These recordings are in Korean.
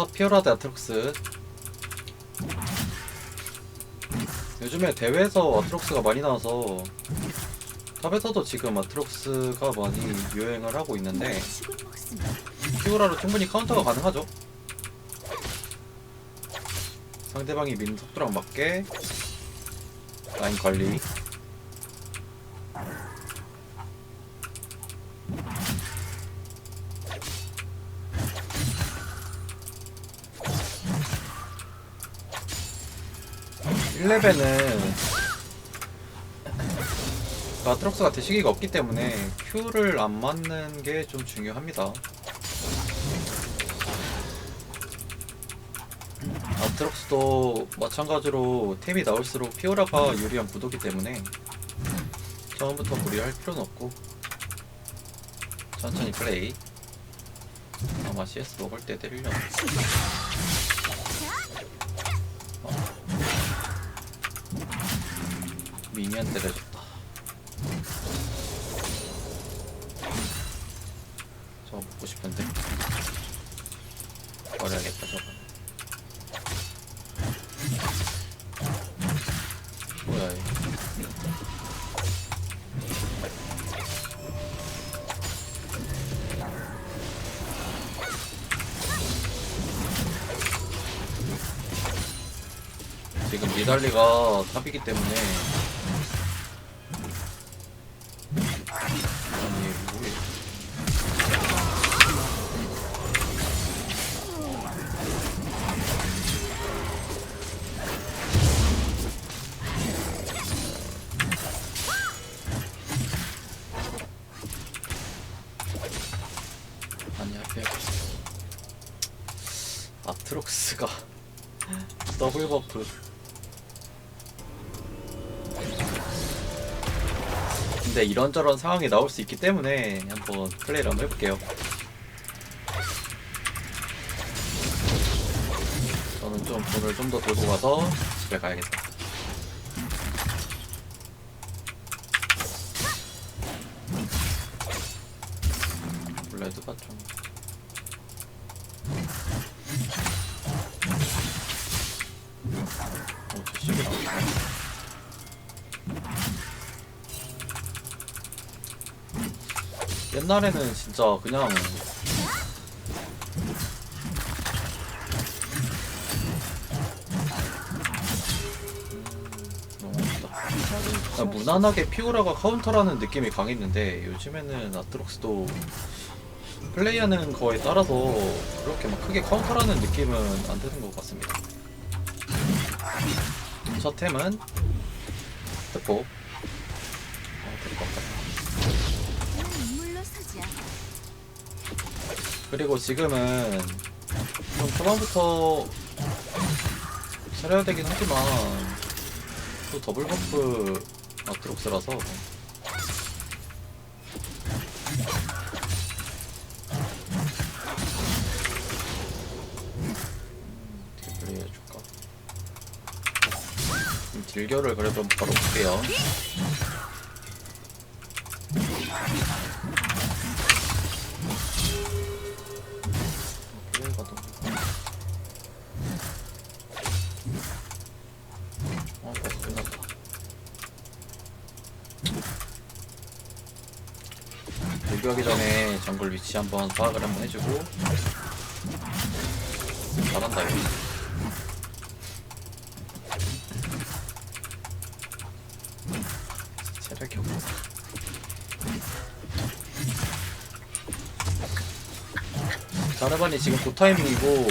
탑 피오라 대 아트록스. 요즘에 대회에서 아트록스가 많이 나와서 탑에서도 지금 아트록스가 많이 유행을 하고 있는데 피오라로 충분히 카운터가 가능하죠? 상대방이 미는 속도랑 맞게 라인 관리 일레벨은 아트록스가 대시기가 없기 때문에 Q를 안 맞는 게 좀 중요합니다. 아트록스도 마찬가지로 템이 나올수록 피오라가 유리한 구도기 때문에 처음부터 무리할 필요는 없고 천천히 플레이 아마 CS 먹을 때 때리려나 미니언 때려줬다 저거 먹고 싶은데. 버려야겠다 저거. 뭐야 얘. 지금 니달리가 탑이기 때문에 아니 하필 아트록스가 더블 버프. 근데 이런저런 상황이 나올 수 있기 때문에 한번 플레이를 한번 해볼게요. 저는 좀 돈을 좀 더 들고 가서 집에 가야겠다 옛날에는 진짜 그냥. 그냥 무난하게 피오라가 카운터라는 느낌이 강했는데 요즘에는 아트록스도 플레이하는 거에 따라서 그렇게 막 크게 카운터라는 느낌은 안 드는 것 같습니다. 첫 템은 스포 그리고 지금은 좀 초반부터 차려야 되긴 하지만 또 더블 버프 아트록스라서. 딜교를 그래도 바로 볼게요 어, 벌써 끝났다. 대교하기 전에 정글 위치 한번 파악을 한번 해주고 잘한다 이거. 체력이 없어. 자르반이 지금 그 타이밍이고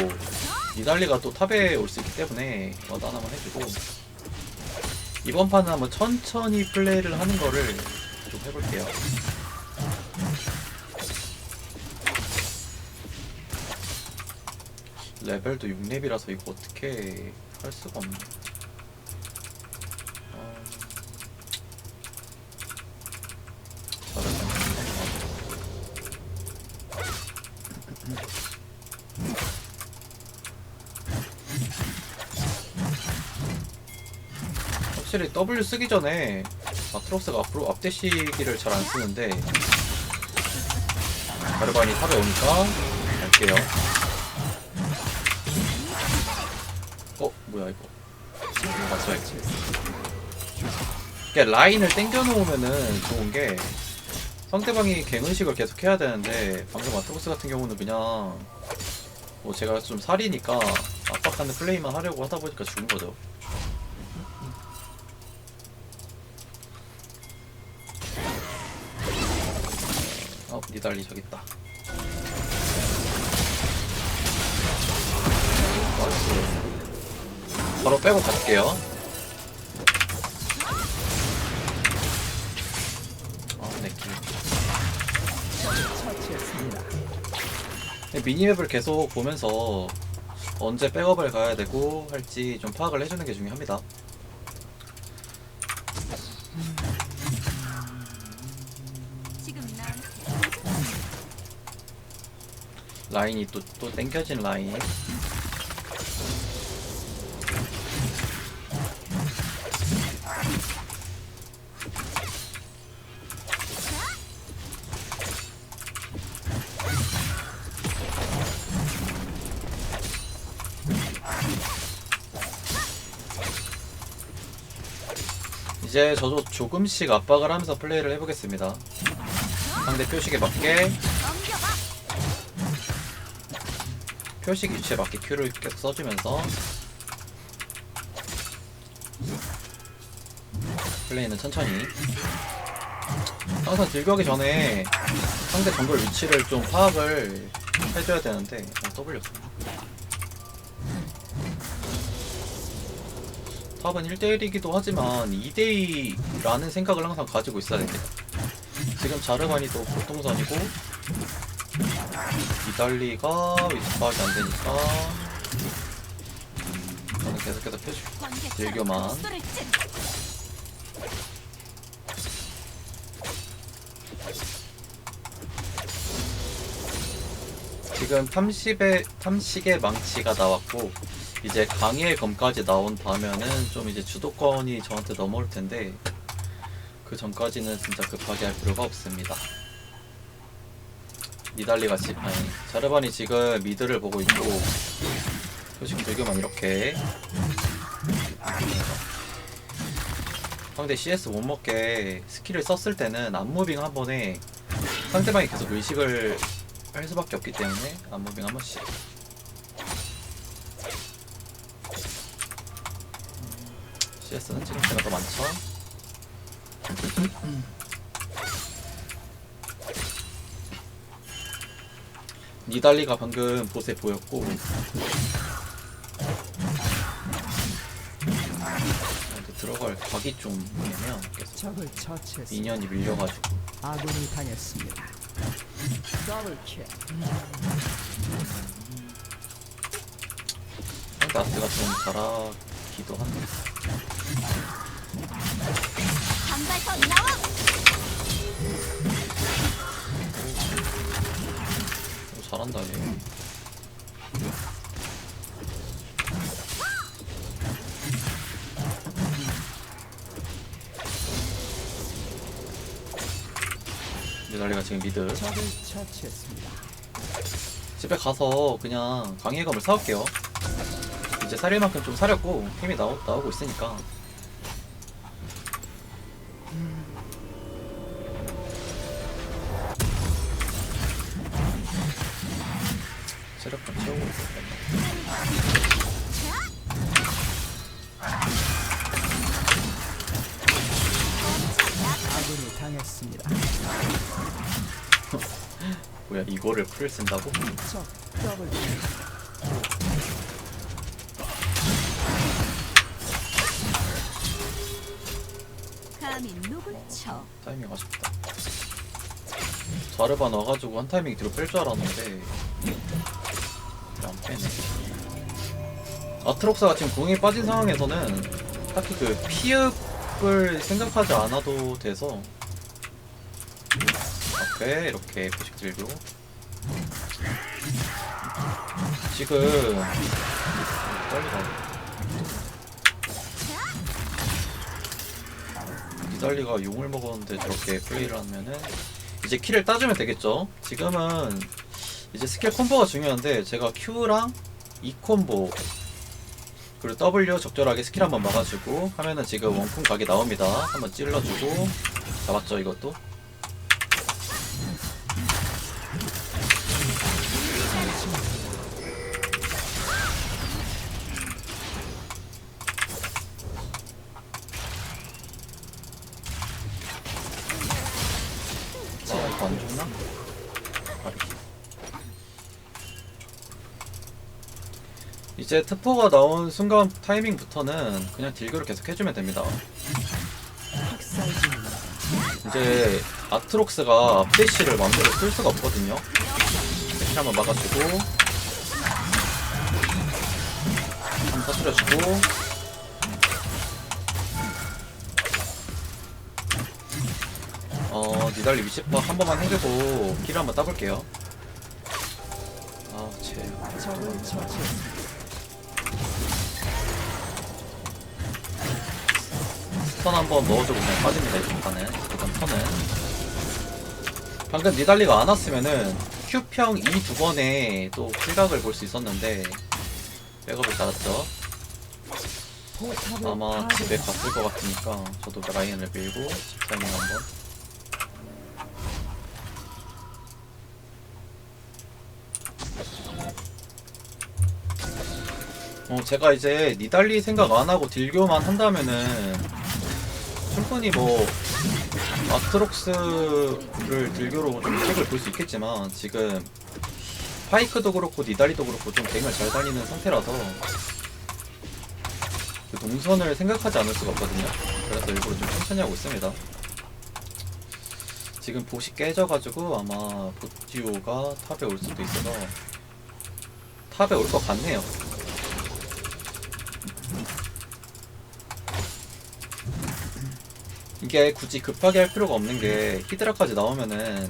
니달리가 또 탑에 올 수 있기 때문에 와드 하나만 해주고 이번 판은 한번 천천히 플레이를 하는 거를 좀 해볼게요. 레벨도 6렙이라서 이거 어떻게 할 수가 없네. 확실히 W 쓰기 전에 아트록스가 앞으로 앞대시기를 잘 안 쓰는데 가르반이 탑에 오니까 갈게요 어? 뭐야 이거 이거 맞춰야지 이게 라인을 땡겨놓으면은 좋은 게 상대방이 갱의식을 계속 해야 되는데 방금 아트로스 같은 경우는 그냥 뭐 제가 좀 살이니까 압박하는 플레이만 하려고 하다 보니까 죽은 거죠. 어, 니달리 저기 있다. 나이스. 바로 빼고 갈게요. 처치했습니다. 네, 미니맵을 계속 보면서 언제 백업을 가야 되고 할지 좀 파악을 해주는 게 중요합니다. 라인이 또, 또 땡겨진 라인. 이제 저도 조금씩 압박을 하면서 플레이를 해보겠습니다. 상대 표식에 맞게. 표식 위치에 맞게 큐를 계속 써주면서 플레이는 천천히 항상 들격하기 전에 상대 정글 위치를 좀 파악을 해줘야 되는데 어, W 탑은 1대1이기도 하지만 2대2라는 생각을 항상 가지고 있어야 됩니다 지금 또 보통선이고 이달리가 위치 파악이 안 되니까 저는 계속해서. 목소리를 ጭ. 지금 탐식의 탐식의 망치가 나왔고 이제 강의 검까지 나온다면은 좀 이제 주도권이 저한테 넘어올 텐데 그 전까지는 진짜 급하게 할 필요가 없습니다. 니달리가 지 아니 자르반이 지금 미드를 보고 있고 표식 들교만 이렇게. 상대 CS 못 먹게 스킬을 썼을 때는 안무빙 한 번에 상대방이 계속 의식을 할 수밖에 없기 때문에 안무빙 한 번씩 CS는 제가 더 많죠? 니달리가 방금 보세 보였고. 들어갈 각이 좀 보면 계속 적을 처치했습니다. 인연이 밀려가지고. 아군이 당했습니다. 더블킬. 상대 아트가 좀 잘하기도 한데 오, 잘한다 얘 니달리가 지금 미드 적을 처치했습니다. 집에 가서 그냥 강의감을 사올게요. 이제 살릴 만큼 좀 사렸고 힘이 나오, 나오고 있으니까. 아군이 당했습니다. 뭐야 이거를 풀 쓴다고? 적 더블킬. 감히 누굴 쳐. 타이밍 아쉽다. 자르바 넣어가지고 한 타이밍 뒤로 뺄 줄 알았는데 안 빼네. 아트록스가 지금 공이 빠진 상황에서는 딱히 그 피읍 을 생각하지 않아도 돼서 앞에 이렇게 표식 들고 지금 빨리 가. 이달리가 용을 먹었는데 저렇게 플레이를 하면은 이제 키를 따주면 되겠죠. 지금은 이제 스킬 콤보가 중요한데 제가 Q랑 E 콤보 그리고 W 적절하게 스킬 한번 막아주고 하면은 지금 원품 각이 나옵니다. 한번 찔러주고 잡았죠 이것도. 이제 트포가 나온 순간 타이밍부터는 그냥 딜교를 계속 해주면 됩니다. 이제 아트록스가 앞대시를 마음대로 쓸 수가 없거든요. 이렇게 한번 막아주고 한번 터뜨려주고 어 니달리 위치파 한 번만 해주고 킬 한번 따볼게요. 아 쟤. 턴 한번 넣어주고 그냥 빠집니다 일단은 일단 턴은 방금 니달리가 안 왔으면은 Q평 E 두 번에 또 킬각을 볼 수 있었는데 백업을 포탑을 아마 집에. 갔을 것 같으니까 저도 라인을 밀고 집 타이밍 한번. 어 제가 이제 니달리 생각 안 하고 딜교만 한다면은 충분히 뭐 아트록스를 딜교로 좀 이득을 볼 수 있겠지만 지금 파이크도 그렇고 니달리도 그렇고 좀 갱을 잘 다니는 상태라서 그 동선을 생각하지 않을 수가 없거든요. 그래서 일부러 좀 천천히 하고 있습니다. 지금 보시 깨져가지고 아마 보티오가 탑에 올 수도 있어서 탑에 올 것 같네요. 이게 굳이 급하게 할 필요가 없는 게 히드라까지 나오면은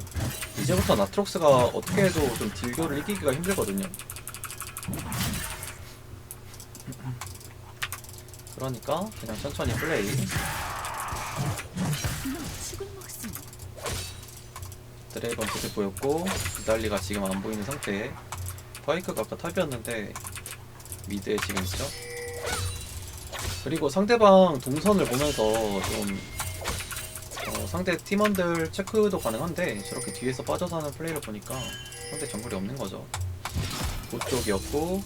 이제부터 나트록스가 어떻게 해도 좀 딜교를 이기기가 힘들거든요. 그러니까 그냥 천천히 플레이. 드레이건 계속 보였고 이달리가 지금 안 보이는 상태. 파이크가 아까 탑이었는데 미드에 지금 있죠. 그리고 상대방 동선을 보면서 좀 어, 상대 팀원들 체크도 가능한데 저렇게 뒤에서 빠져서 하는 플레이를 보니까 상대 정글이 없는 거죠. 그쪽이었고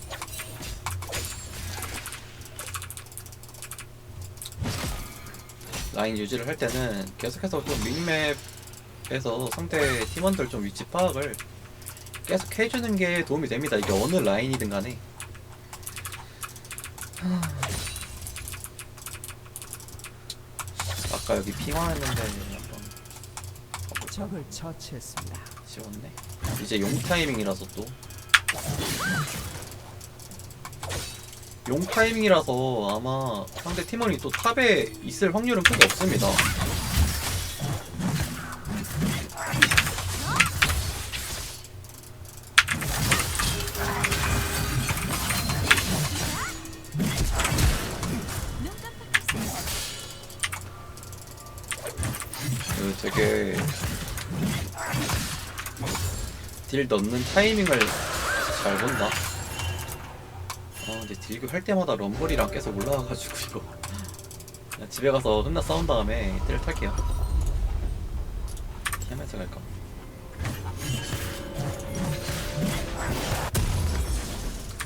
라인 유지를 할 때는 계속해서 좀 미니맵에서 상대 팀원들 좀 위치 파악을 계속 해주는 게 도움이 됩니다. 이게 어느 라인이든 간에. 하... 아까 여기 핑화했는데 한번. 적을 처치했습니다. 지웠네. 이제 용 타이밍이라서 또. 용 타이밍이라서 아마 상대 팀원이 또 탑에 있을 확률은 크게 없습니다. 되게 딜 넣는 타이밍을 잘 본다. 아 근데 딜교 할 때마다 럼블이랑 계속 올라와가지고 이거 그냥 집에 가서 혼나 싸운 다음에 딜 탈게요. TM에서 갈까?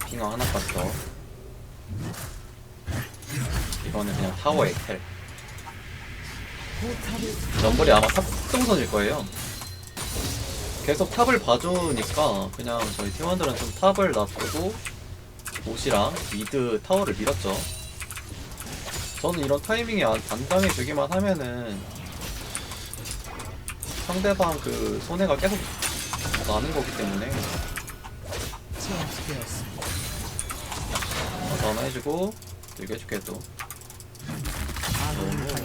핑어 하나 깠어. 이거는 그냥 타워 에 텔. 럼블이 아마 탑동선일 거예요. 계속 탑을 봐주니까 그냥 저희 팀원들은 좀 탑을 놔두고 옷이랑 미드 타워를 밀었죠. 저는 이런 타이밍이 안, 단단해지기만 하면은 상대방 그 손해가 계속 나는 거기 때문에 제압되었습니다. 어서 하나 해주고 들게 해줄게 또. 아군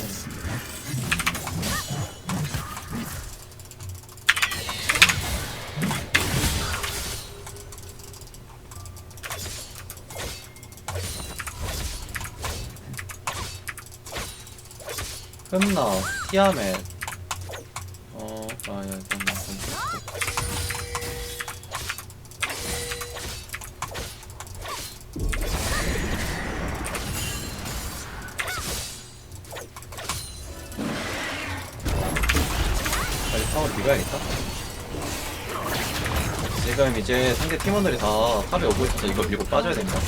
끝나 티아멧. 어, 아, 야, 잠깐만, 잠깐만. 빨리 파워 밀어야겠다. 지금 이제 상대 팀원들이 다 탑에 오고 있어서 이거 밀고 빠져야 됩니다.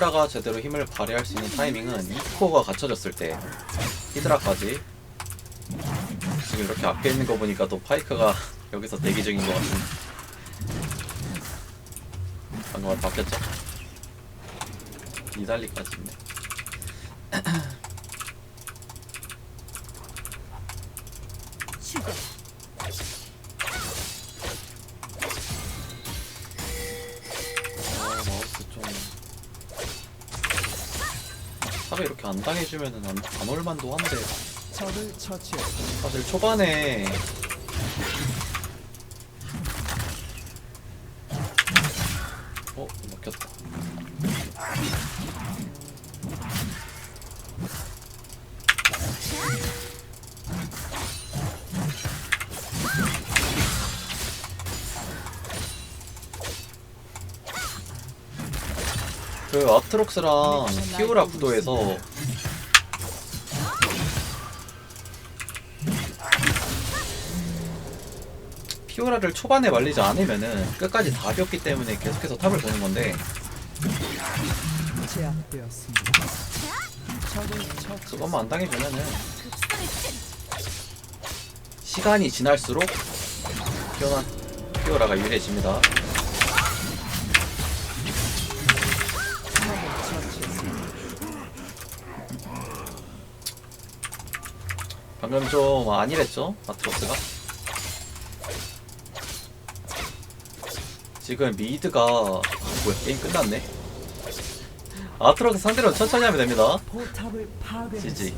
피오라가 제대로 힘을 발휘할 수 있는 타이밍은 2코어가 갖춰졌을 때 히드라까지. 지금 이렇게 앞에 있는 거 보니까 또 파이크가 여기서 대기 중인 것 같은 방금 바뀌었죠? 니달리까지 있네 탑에 이렇게 안 당해주면은 안, 안 올만도 한데 적을 처치했습니다. 사실 초반에 그 아트록스랑 키우라 구도에서 피오라를 초반에 말리지 않으면은 끝까지 답이었기 때문에 계속해서 탑을 보는 건데. 그것만 안 당해주면은. 시간이 지날수록 피오라, 피오라가 유리해집니다. 방금 좀 안일했죠? 아트록스가? 지금 미드가 아, 뭐야 게임 끝났네 아트록스 상대로 천천히 하면 됩니다 지지.